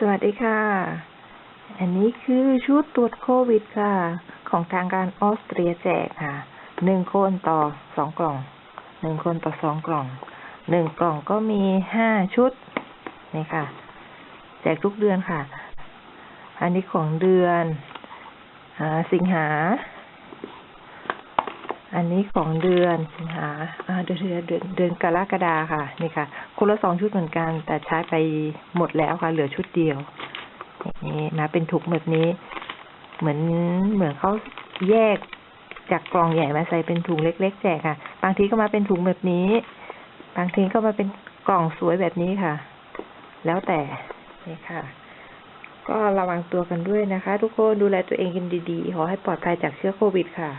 สวัสดีค่ะ อันนี้คือชุดตรวจโควิดค่ะ ของทางการออสเตรียแจกค่ะ หนึ่งคนต่อสองกล่อง หนึ่งคนต่อสองกล่อง หนึ่งกล่องก็มีห้าชุด นี่ค่ะ แจกทุกเดือนค่ะ อันนี้ของเดือนอาสิงหา อันนี้ของเดือนสิงหาเดือนเดือนเดือนกรกฎาค่ะ นี่ค่ะ คนละสองชุดเหมือนกัน แต่ใช้ไปหมดแล้วค่ะ เหลือชุดเดียวนี่มาเป็นถุงแบบนี้ เหมือนเหมือนเขาแยกจากกล่องใหญ่มาใส่เป็นถุงเล็ก ๆ แจกค่ะ บางทีก็มาเป็นถุงแบบนี้ บางทีก็มาเป็นกล่องสวยแบบนี้ค่ะ แล้วแต่นี่ค่ะ ก็ระวังตัวกันด้วยนะคะ ทุกคนดูแลตัวเองกันดีๆ ขอให้ปลอดภัยจากเชื้อโควิดค่ะ